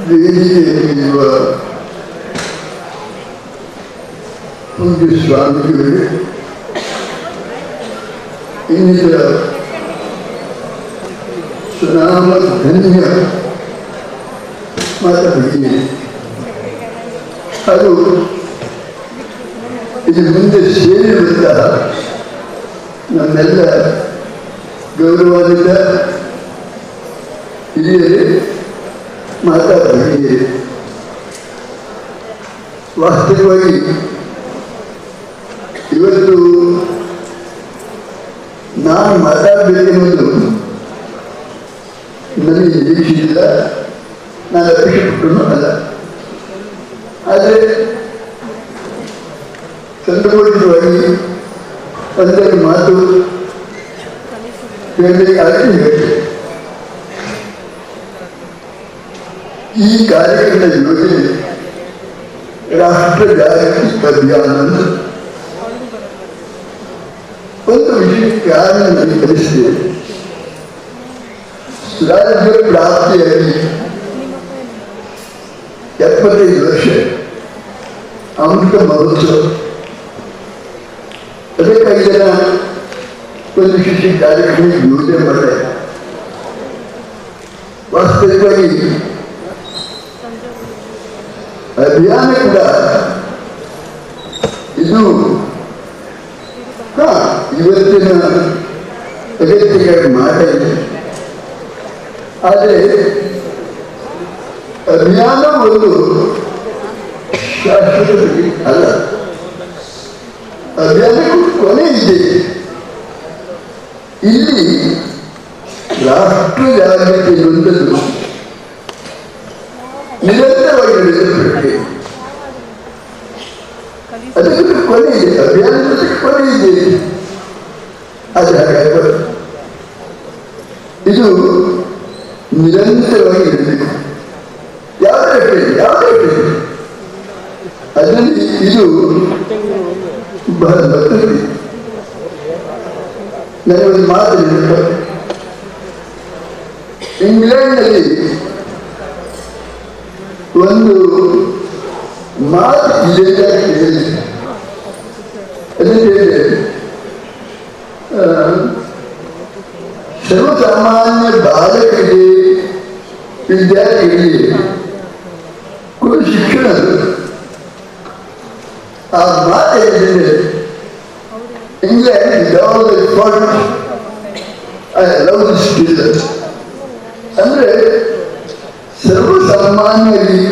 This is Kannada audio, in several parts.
ವೇದಿಕೆಯಲ್ಲಿರುವ ಪೂಜ್ಯ ಸ್ವಾಮಿಗಳು ಇನ್ನಿತರ ಸುನಾಮ ಧನ್ಯ ಮಾತಾಡಿದ್ದೀನಿ ಅದು ಇದು ಮುಂದೆ ಸೇರಿರುವಂತಹ ನಮ್ಮೆಲ್ಲ ಗೌರವಾನ್ವಿತ ಹಿರಿಯರೇ ಮಾತಾಡಿದ್ದೀರಿ ವಾಸ್ತವವಾಗಿ ಇವತ್ತು ನಾನು ಮಾತಾಡಬೇಕೆನ್ನುವುದು ನನಗೆ ನಿರೀಕ್ಷಿಸಿಲ್ಲ ನಾನು ಅಪೇಕ್ಷೆ ಪಟ್ಟರು ಅಲ್ಲ ಆದರೆ ಸಂದರ್ಭವಾಗಿ ಒಂದೆರಡು ಮಾತು ಹೇಳಬೇಕಾಗಿ ಹೇಳಿದೆ ಈ ಕಾರ್ಯಕ್ರಮದ ಯೋಜನೆ ರಾಷ್ಟ್ರ ಜಾಗೃತಿ ಅಭಿಯಾನ ಅಂತ ಒಂದು ವಿಷಯ ಕಾರಣ ನನಗೆ ಕಲಿಸಿದೆ ರಾಜ್ಯ ಪ್ರಾಪ್ತಿಯಾಗಿ ಎಪ್ಪತ್ತೈದು ವರ್ಷ ಅಮೃತ ಮಹೋತ್ಸವ ಅದಕ್ಕಾಗಿ ಜನ ಒಂದು ವಿಶೇಷ ಕಾರ್ಯಕ್ರಮ ಯೋಜನೆ ಮಾಡ್ತಾರೆ ವಾಸ್ತವಿಕವಾಗಿ ಅಭಿಯಾನ ಕೂಡ ಇದು ಇವತ್ತಿನ ಅಗತ್ಯವಾಗಿ ಮಾಡಿದೆ ಆದರೆ ಅಭಿಯಾನ ಒಂದು ಶಾಶ್ವತವಾಗಿ ಅಲ್ಲ ಅಭಿಯಾನಕ್ಕೂ ಕೊನೆ ಇದೆ ಇಲ್ಲಿ ರಾಷ್ಟ್ರ ಜಾಗೃತಿ ಎನ್ನುವಂಥದ್ದು ನಿರಂತರವಾಗಿ ನಡೆಸಲ್ಪಟ್ಟಿದೆ ಅದಕ್ಕೆ ಕೊನೆ ಇದೆ ಅಭಿಯಾನದ ಕೊನೆ ಇದೆ ಆದರೆ ಹಾಗಾಗಬಾರದು ಇದು ನಿರಂತರವಾಗಿ ಇರಬೇಕು ಯಾವುದೇ ಹೇಳಿ ಯಾವುದೇ ಹೇಳಿ ಅದರಲ್ಲಿ ಇದು ಬಹಳ ಭದ್ರತೆ ನನಗೊಂದು ಮಾತು ನೆನಪು. ಇಂಗ್ಲೆಂಡ್ನಲ್ಲಿ ಒಂದು ಮಾತು ಇದೆ ಅಂತ ಕೇಳಿದೆ ಅದನ್ನು ಹೇಳಿದೆ ಆ, ಸರ್ವಸಾಮಾನ್ಯ ಬಾಲಕರಿಗೆ ವಿದ್ಯಾರ್ಥಿಗಳಿಗೆ ಕೊಡು ಶಿಕ್ಷಣ ಅದು. ಆ ಮಾತು ಹೇಳಿದ್ರೆ ಇಂಗ್ಲೆಂಡ್ is all ಸರ್ವಸಾಮಾನ್ಯರಿಗೆ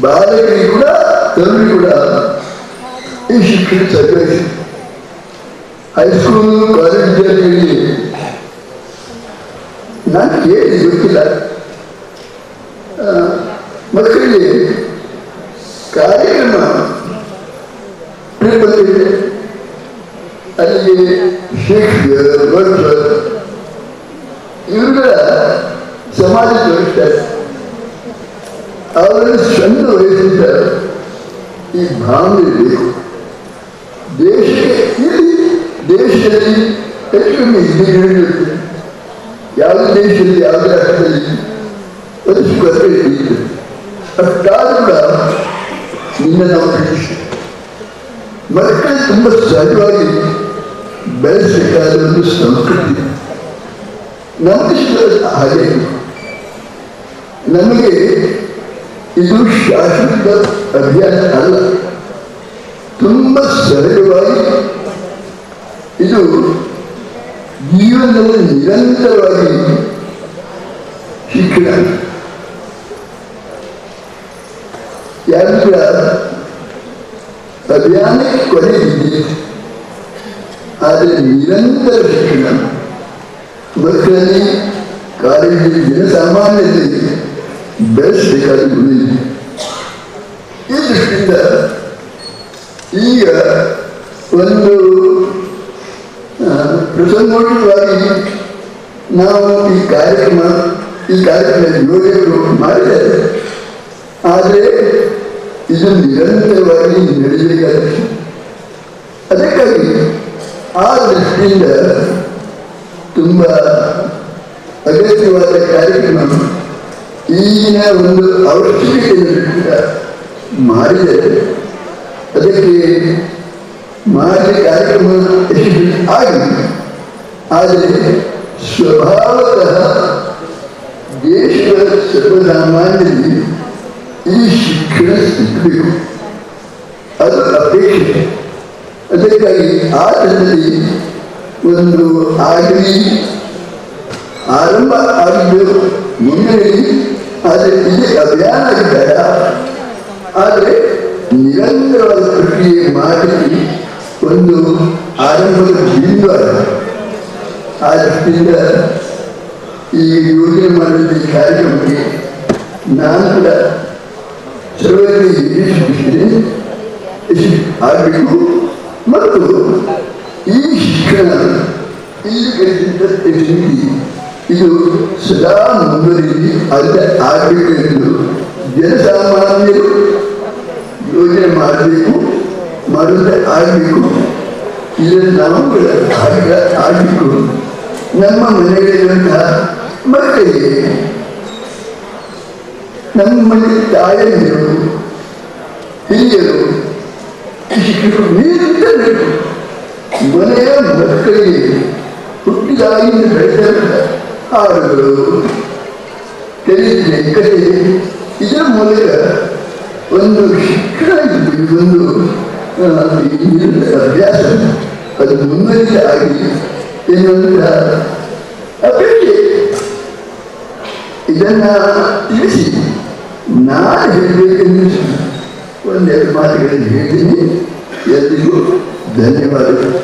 ಬಾಲಕರಿಗೆ ಕೂಡ ತರುಣಿ ಕೂಡ ಈ ಶಿಕ್ಷಣ ಸರ್ಕಾರಿ ಹೈಸ್ಕೂಲ್ ಕಾಲೇಜಲ್ಲಿ ನಾನು ಕೇಳಿ ಗೊತ್ತಿಲ್ಲ. ಮಕ್ಕಳಿಗೆ ಕಾರ್ಯಕ್ರಮ ಬಂದಿದೆ ಅಲ್ಲಿ ಶೇಕ್ಸ್ಪಿಯರ್ ವರ್ಡ್ಸ್ವರ್ತ್ ಇವುಗಳ ಸಮಾಜ ತೋರಿಸ್ತಾರೆ ಅವರಲ್ಲಿ ಸಣ್ಣ ವಯಸ್ಸಿಂದ ಈ ಭಾವನೆ ಬೇಕು ದೇಶಕ್ಕೆ ಇಲ್ಲಿ ದೇಶದಲ್ಲಿ ಹೆಚ್ಚು ಕಮ್ಮಿ ಹಿರಿಯರಿರುತ್ತೆ ಯಾವುದೇ ದೇಶದಲ್ಲಿ ಯಾವುದೇ ರಾಷ್ಟ್ರದಲ್ಲಿ ಒಂದು ಸ್ಪರ್ಧೆ ಇರ್ತದೆ ಅಷ್ಟಾದ್ರೂ ಕೂಡ ನಿನ್ನ ನಾವು ಪ್ರೀತಿಸಿ ಮಕ್ಕಳು ತುಂಬ ಸಹಜವಾಗಿ ಬೆಳೆಸಬೇಕಾದ ಒಂದು ಸಂಸ್ಕೃತಿ ನಮ್ಮ ದೇಶದಲ್ಲಿ ಹಾಗೆ ನಮಗೆ İzmiş aşıklar ebiyet Allah. Tınmaz sarı rivayet. İzu ജീവനിൽ നിരന്തരമായി ശിക്ഷണം യാത്ര അഭിയാനെ കൊല അത് നിരന്തര ശിക്ഷണം ഇവർക്ക് തന്നെ കാര്യം ജനസാമാന്യത്തിൽ ಬೆಳೆಸಬೇಕಾದ ಗುಣ ಇದೆ ಈ ದೃಷ್ಟಿಯಿಂದ ಈಗ ಒಂದು ಪ್ರಸಂಗೋಚಿತವಾಗಿ ನಾವು ಈ ಕಾರ್ಯಕ್ರಮ ಈ ಕಾರ್ಯಕ್ರಮ ನೋಡಿದ್ರು ಮಾಡಿದ್ದಾರೆ ಆದರೆ ಇದು ನಿರಂತರವಾಗಿ ನಡೆಯಬೇಕಾದ ಅದಕ್ಕಾಗಿ ಆ ದೃಷ್ಟಿಯಿಂದ ತುಂಬ ಅಗತ್ಯವಾದ ಕಾರ್ಯಕ್ರಮ ಈಗಿನ ಒಂದು ಅವಶ್ಯಕತೆಯನ್ನು ಮಾಡಿದರೆ ಅದಕ್ಕೆ ಮಾಡಿದ ಕಾರ್ಯಕ್ರಮ ಯಶಸ್ವಿ ಆಗಿ ಆದರೆ ಸ್ವಭಾವತಃ ದೇಶದ ಸರ್ವಸಾಮಾನ್ಯರಿಗೆ ಈ ಶಿಕ್ಷಣ ಸಿಗಬೇಕು ಅದು ಅಪೇಕ್ಷೆ. ಅದಕ್ಕಾಗಿ ಆ ದಿನದಲ್ಲಿ ಒಂದು ಆಗಲಿ ಆರಂಭ ಆಗಿದ್ದು ಮುನ್ನಡೆಯಲ್ಲಿ ಆದರೆ ಇಲ್ಲಿ ಅಭಿಯಾನ ಬೇಡ ಆದರೆ ನಿರಂತರವಾದ ಪ್ರಕ್ರಿಯೆ ಮಾಡಿ ಒಂದು ಆರಂಭದ ಬಿಂದು ಅಲ್ಲ ಆ ಈ ಯೋಜನೆ ಮಾಡಿದ ಈ ಕಾರ್ಯಕ್ರಮಕ್ಕೆ ನಾನು ಕೂಡ ಸರ್ವರಿಗೆ ಆಗಬೇಕು. ಮತ್ತು ಈ ಶಿಕ್ಷಣ ಈ ಕಲಿತ ಇದು ಸದಾ ಮುಂದುವರಿಸಿ ಅಲ್ಲದೆ ಆಗಬೇಕು ಎಂದು ಜನಸಾಮಾನ್ಯರು ಯೋಜನೆ ಮಾಡಬೇಕು, ಮಾಡುವುದೇ ಆಗಬೇಕು. ಇದನ್ನು ನಾವು ಕೂಡ ಆಗ ಆಗಬೇಕು ನಮ್ಮ ಮನೆಗಳಿರುವಂತಹ ಮಕ್ಕಳಿಗೆ ನಮ್ಮ ಮನೆ ತಾಯಂದಿರು ಹಿರಿಯರು, ಶಿಕ್ಷಕರು ನೀಡಿರಬೇಕು ಮನೆಯ ಮಕ್ಕಳಿಗೆ ಹುಟ್ಟಿದಾಗಿಂದ ಬೆಳೆದ ಹಾಡುಗಳು ಕಲಿಕೆ ಕತೆ ಇದರ ಮೂಲಕ ಒಂದು ಶಿಕ್ಷಣ ಒಂದು ಅಭ್ಯಾಸ. ಅದು ಮುಂದುವರಿಕೆ ಆಗಿ ಎನ್ನುವಂಥ ಅಪೇಕ್ಷೆ ಇದನ್ನ ತಿಳಿಸಿ, ನಾನು ಹೇಳಬೇಕೆಂದು ಒಂದೆರಡು ಮಾತುಗಳನ್ನು ಹೇಳ್ತೀನಿ ಎಲ್ರಿಗೂ ಧನ್ಯವಾದಗಳು.